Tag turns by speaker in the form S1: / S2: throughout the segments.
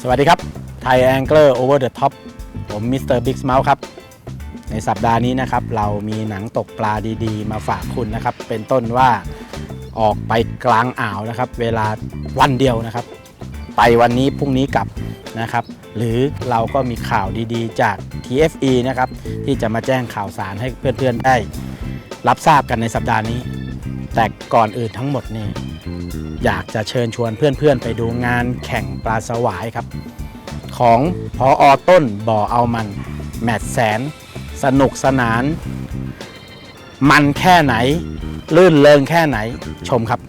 S1: สวัสดีครับไทยแองเกิลโอเวอร์เดอะท็อปผมมิสเตอร์บิ๊กเมาส์ครับ ในสัปดาห์นี้นะครับ เรามีหนังตกปลาดีๆ มาฝากคุณนะครับ เป็นต้นว่าออกไปกลางอ่าวนะครับ เวลาวันเดียวนะครับ ไปวันนี้พรุ่งนี้กลับนะครับ หรือเราก็มีข่าวดีๆ จาก TFE นะครับ ที่จะมาแจ้งข่าวสารให้เพื่อนๆได้ รับทราบกันในสัปดาห์นี้ แต่ก่อนอื่นทั้งหมดนี่ อยากจะเชิญชวนเพื่อนๆ ไปดูงานแข่งปลาสวายครับ ของพออต้นบ่อเอามัน แมตแสน สนุกสนาน มันแค่ไหน ลื่นเริงแค่ไหนชมครับ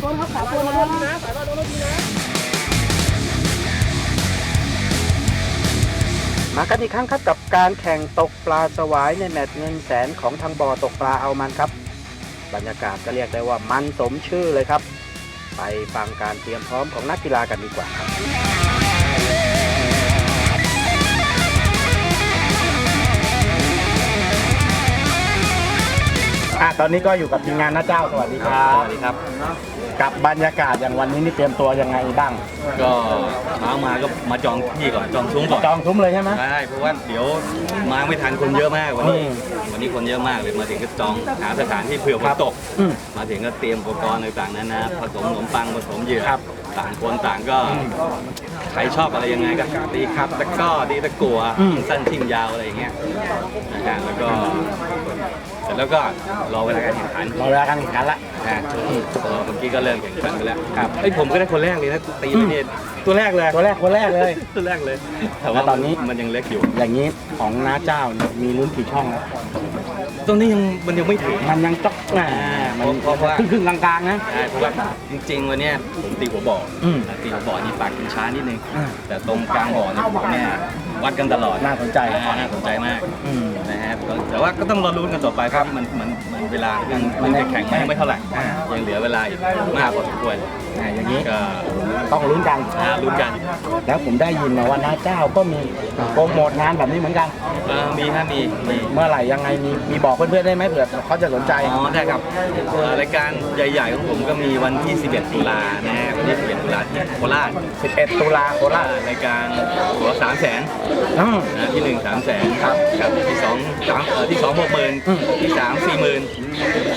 S2: ตัวนะครับขวาตัวนะสายมาโดนแล้วทีนะ
S1: มากันอีกครั้งครับกับการแข่งตกปลาสวายในแมตช์เงินแสนของทางบ่อตกปลาเอามันครับ บรรยากาศก็เรียกได้ว่ามันสมชื่อเลยครับ ไปฟังการเตรียมพร้อมของนักกีฬากันดีกว่าครับ อะตอนนี้ก็อยู่กับทีมงานนะเจ้าสวัสดีครับ
S3: สวัสดีครับ
S1: กับบรรยากาศอย่างวันนี้นี่เตรียมตัวยังไงบ้าง
S3: ก็เช้ามาก็มาจองที่ก่อนจองซุ้มก่อน
S1: จองซุ้มเลยใช่ไหม
S3: ใช่เพราะว่าเดี๋ยวมาไม่ทันคนเยอะมากวันนี้
S1: อืม
S3: วันนี้คนเยอะมากเลยมาถึงก็จองหาสถานที่เผื่อฝนตก
S1: อืม
S3: มาถึงก็เตรียมอุปกรณ์ต่างๆนานาผสมขนมปังผสมเหยื่อ
S1: ครับ
S3: ต่างคนต่างก็ใครชอบอะไรยังไงก็ตีครับตะกร้อดีตะกัว
S1: อืม
S3: สั้นทิ้งยาวอะไรอย่างเงี้ยนะฮะแล้วก็ เสร็จแล้วก็รอเวลาการแข่งขัน
S1: รอเวลาการแข่งขันละ
S3: นะเออเมื่อกี้ก็เริ่มแข่งขันไปแล้วครับไอ้ยผมก็ได้คนแรกเลยนะตีไปเนี่ยตัวแรกเลย
S1: ตัวแรกคนแรกเลย
S3: ตัวแรกเลยแต่
S1: แล้วตอนนี้
S3: มันยังเล็กอยู่
S1: อย่างนี้ของน้าเจ้าเนี่ยมีลุ้นกี่ช่องแล้ว
S3: ตรงนี้ยังมันยังไม่ถึง
S1: มันยังจ๊อกแหมมัน
S3: เพราะว่า
S1: ครึ่งครึ่งๆกลางๆนะ
S3: ใช่เพราะว่าจริงๆวันเนี้ยผมตีหัวบ่ออ
S1: ม
S3: ตีหัวบ่อนี่ปากกินช้านิดนึง
S1: อ่า
S3: แต่ตรงกลางบ่อนี่ผมเนี่ยวัดกันตลอด
S1: น่าสนใจ
S3: อ่าน่าสนใจมาก
S1: อืม
S3: นะฮะก็แต่ว่าก็ต้องรอลุ้นกันต่อไปครับมันมันมันเวลายังมันจะแข่งไม่ไม่เท่าไหร่
S1: อ่า
S3: ยังเหลือเวลาอีกมากพอสมควร
S1: อ่าอย่างนี้
S3: ก็
S1: ต้องลุ้นกัน
S3: อ่าลุ้นกัน
S1: แล้วผมได้ยินมาว่าน้าเจ้าก็มีโปรโมทงานแบบนี้เหมือนกัน
S3: เออมีฮะมีมี
S1: เมื่อไหร่ยังไงมีมีบอกเพื่อนๆได้ไหมเผื่อเขาจะสนใจ
S3: อ๋อได้ครับเอ่อรายการใหญ่ๆของผมก็มีวันที่ 11 ตุลานะฮะวันที่ 11 ตุลาที่โคราช
S1: 11 ตุลาโคราช
S3: รายการหัวสามแสน
S1: อืม
S3: นะที่หนึ่งสามแสน
S1: ครับ
S3: ครับที่สองสามเอ่อที่สองหกหมื่น
S1: อืม
S3: ที่สามสี่หมื่น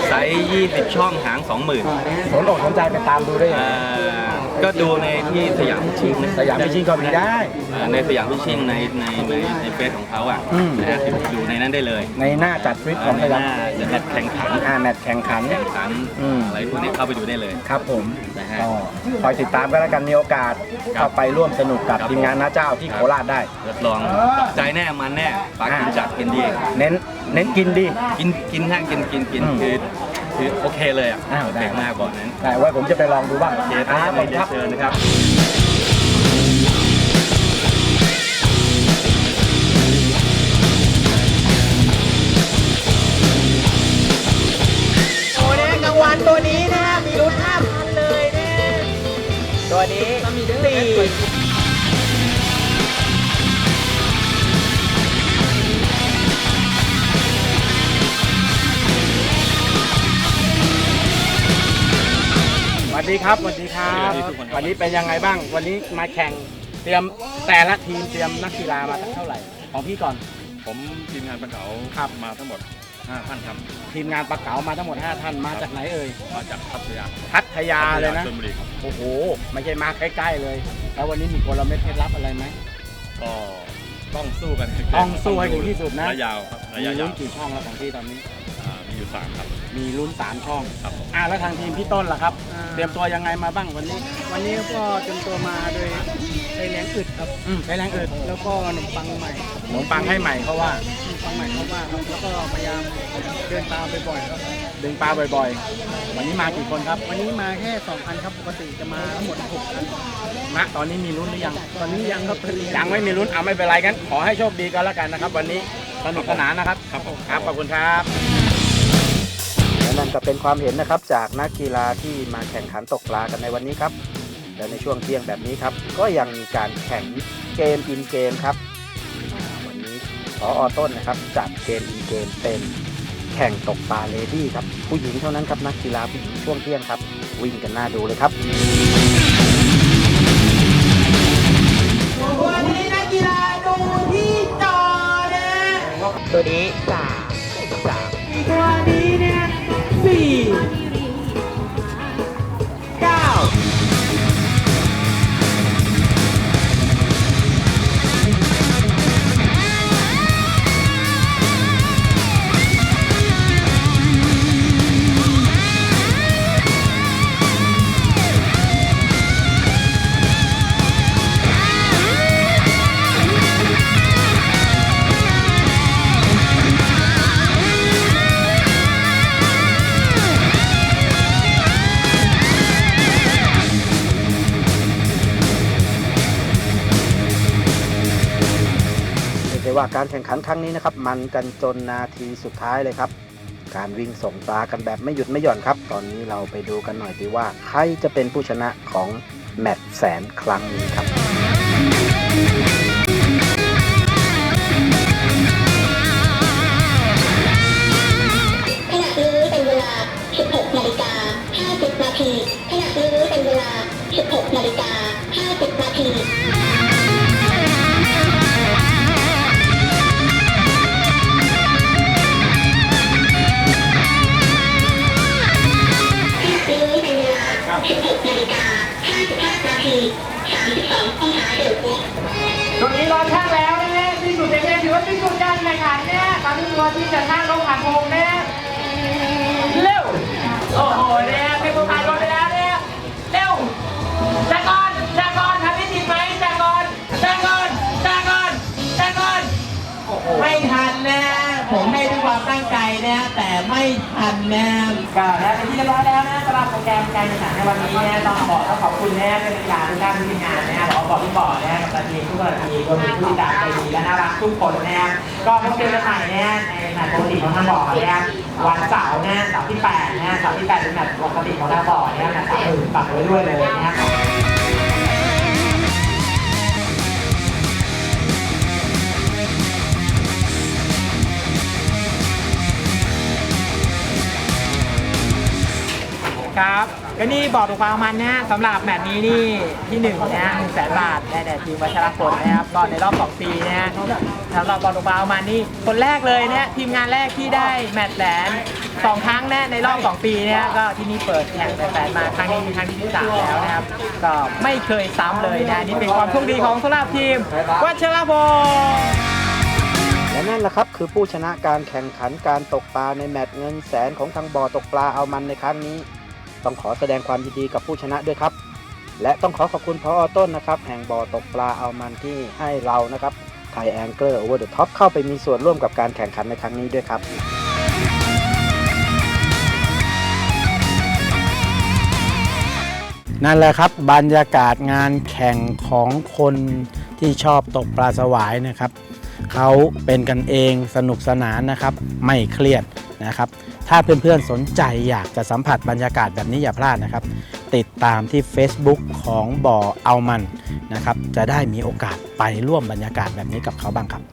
S3: ไซส์ยี่สิบช่องหางสองหมื่น
S1: สนอกสนใจไปตามดูได้ยังไง
S3: ก็ดูในที่สยามพิชชิ่งนะ
S1: สยามพิชิตก็มีได้
S3: เอ่อในสยามพิชชิ่งในในในในเฟซของเขาอะ
S1: อืม
S3: นะฮะดูในนั้นได้เลย
S1: ในหน้าจัดทริปของ
S3: ใน
S1: ส
S3: ห
S1: ยาม
S3: น้าจะแมตช์แข่งขัน
S1: อ่าแมตช์แข่งขัน
S3: แข่งขัน
S1: อืม
S3: อะไรพวกนี้เข้าไปดูได้เลย
S1: ครับผม
S3: นะฮะ
S1: ก็คอยติดตามกันแล้วกันมีโอกาส
S3: ครับ
S1: เข้าไปร่วมสนุกกับ
S3: ครับ
S1: ทีมงานน้าเจ้าที่โคราชได้
S3: รับรองใจแน่มันแน่ปากกินจัดกินดี
S1: เน้นเน้นกินดี
S3: กินกินฮะกินกินกิน
S1: อืม
S3: คือ คือโอเคเลยอะ
S1: อ้าว
S3: โอ
S1: ได้
S3: เคมากบ่อนั้น
S1: แต่ว่าผมจะไปลองดูบ้าง
S3: เจ
S1: อ่า
S3: ต้า
S1: ข
S3: ไป
S1: อบคุณครับ
S3: เชิญนะครับ
S4: โอ้นะกลางวันตัวนี้นะฮะมีลุ้นห้าพันเลยนะตัวนี้
S1: ครับสวัสดีครับ วันนี้เป็นยังไงบ้าง วันนี้มาแข่งเตรียมแต่ละทีมเตรียมนักกีฬามาสักเท่าไหร่ ของพี่ก่อน
S2: ผมทีมงานประเก๋า
S1: ครับ
S2: มาทั้งหมด5ท่านครับ
S1: ทีมงานปลาเก๋ามาทั้งหมด 5 ท่านมาจากไหนเอ่ย
S2: มาจากพัทยา
S1: พัทยาเลยนะ
S2: ชลบุรีครับ
S1: โอ้โห ไม่ใช่มาใกล้ๆเลย แล้ววันนี้มีกลเม็ดเคล็ดลับอะไรไหม
S2: ก็ต้องสู้กัน
S1: ต้องสู้ให้ถึงที่สุดนะ
S2: ระยะยาวครับระ
S1: มี
S2: ยะ
S1: ลุ้
S2: ยานว
S1: กี่ช่องแล้วของพี่ตอนนี้
S2: อ่ามีอยู่สามครับ
S1: มีลุ้น3ช่อง
S2: ครับผม
S1: อ่าแล้วทางทีมพี่ต้นล่ะครับเตรียมตัวยังไงมาบ้างวันนี้
S4: วันนี้ก็เตรียมตัวมาโดยใช้แรงอึดครับ
S1: อืมใช้แรงอึด
S4: แล้วก็ขนมปังใหม่
S1: ขนมปังให้ใหม่เพราะว่า
S4: ขนมปังใหม่เข้ามาครับแล้วก็พยายามเดินตามบ่อยๆครับ
S1: ดึงปลาบ่อยๆ วันนี้มากี่คนครับ
S4: วันนี้มาแค่2คันครับปกติจะมาทั้งหมด6คัน
S1: ณตอนนี้มีลุ้นหรือยัง
S4: ตอนนี้ยังครับตอนนี้
S1: ยังไม่มีลุ้นเอาไม่เป็นไรกันขอให้โชคดีก็แล้วกันนะครับ วันนี้สนุกสนานนะครับ
S2: ครับผม
S1: ครับขอบคุณครับและนั่น ก็เป็นความเห็นนะครับจากนักกีฬาที่มาแข่งขันตกปลากันในวันนี้ครับ และในช่วงเที่ยงแบบนี้ครับ ก็ยังมีการแข่งเกมอินเกมครับอ่าวันนี้พออต้นนะครับจัดเกมอินเกมเป็นแข่งตกปลาเลดี้ครับผู้หญิงเท่านั้นครับนักกีฬาผู้หญิงช่วงเที่ยงครับ วิ่งกันหน้าดูเลยครับ
S5: วันนี้นักกีฬาดูที่จอนะ
S6: ตัวนี้สาม
S5: ว่า
S1: การแข่งขันครั้งนี้นะครับ มันกันจนนาทีสุดท้ายเลยครับ การวิ่งส่งตากันแบบไม่หยุดไม่หย่อนครับ ตอนนี้เราไปดูกันหน่อยดีว่า ใครจะเป็นผู้ชนะของแมตช์แสนครั้งนี้ครับา
S5: รแนเนี่ยตอนนี้ตัวที่จะท่างลงผ่านโพงเนี่ยเร็ว โอ้โหเนี่ ทันนะก็นะเป็นที่เรียบร้อยแล้วนะสำหรับโปรแกรมการแข่งขันในวันนี้นะต้องบอกต้องขอบคุณนะเป็นการทุกท่านที่งานนะขอบอกที่บอกนะกับทีมทุกคนทีรวมถึงผู้ติดตามใจดีและน่ารักทุกคนนะก็พบกันใหม่นะในแมตช์ปกติของทางบ่อนะวันเสาร์นะเสาร์ที่แปดนะเสาร์ที่แปดเป็นแมตช์ปกติของทางบ่อนะแมตช์สามหมื่นฝากไว้ด้วยเลยนะครับ ก็นี่บอกถึงความมันนะสำหรับแมตช์นี้นี่ที่หนึ่งนะฮะหนึ่งแสนบาทได้แด่ทีมวัชรพลนะครับก็ในรอบสองปีนะฮะสำหรับบอกถึงความมันนี่คนแรกเลยเนี่ยทีมงานแรกที่ได้แมตช์แสนสองครั้งนะในรอบสองปีเนี่ยก็ที่นี่เปิดแข่งแสนมาครั้งนี้มีครั้งที่สามแล้วนะครับก็ไม่เคยซ้ำเลยนะนี่เป็นความโชคดีของสำหรับทีมวัชรพล
S1: และนั่นแหละครับคือผู้ชนะการแข่งขันการตกปลาในแมตช์เงินแสนของทางบ่อตกปลาเอามันในครั้งนี้ ต้องขอแสดงความยินดีกับผู้ชนะด้วยครับ และต้องขอขอบคุณพออต้นนะครับ แห่งบ่อตกปลาเอามันที่ให้เรานะครับไทยแองเกิลโอเวอร์เดอะท็อปเข้าไปมีส่วนร่วมกับการแข่งขันในครั้งนี้ด้วยครับนั่นแหละครับบรรยากาศงานแข่งของคนที่ชอบตกปลาสวายนะครับ เขาเป็นกันเองสนุกสนานนะครับ ไม่เครียด นะครับ ถ้าเพื่อนๆสนใจอยากจะสัมผัสบรรยากาศแบบนี้อย่าพลาดนะครับ ติดตามที่ Facebook ของบ่อเอามันนะครับ จะได้มีโอกาสไปร่วมบรรยากาศแบบนี้กับเขาบ้างครับ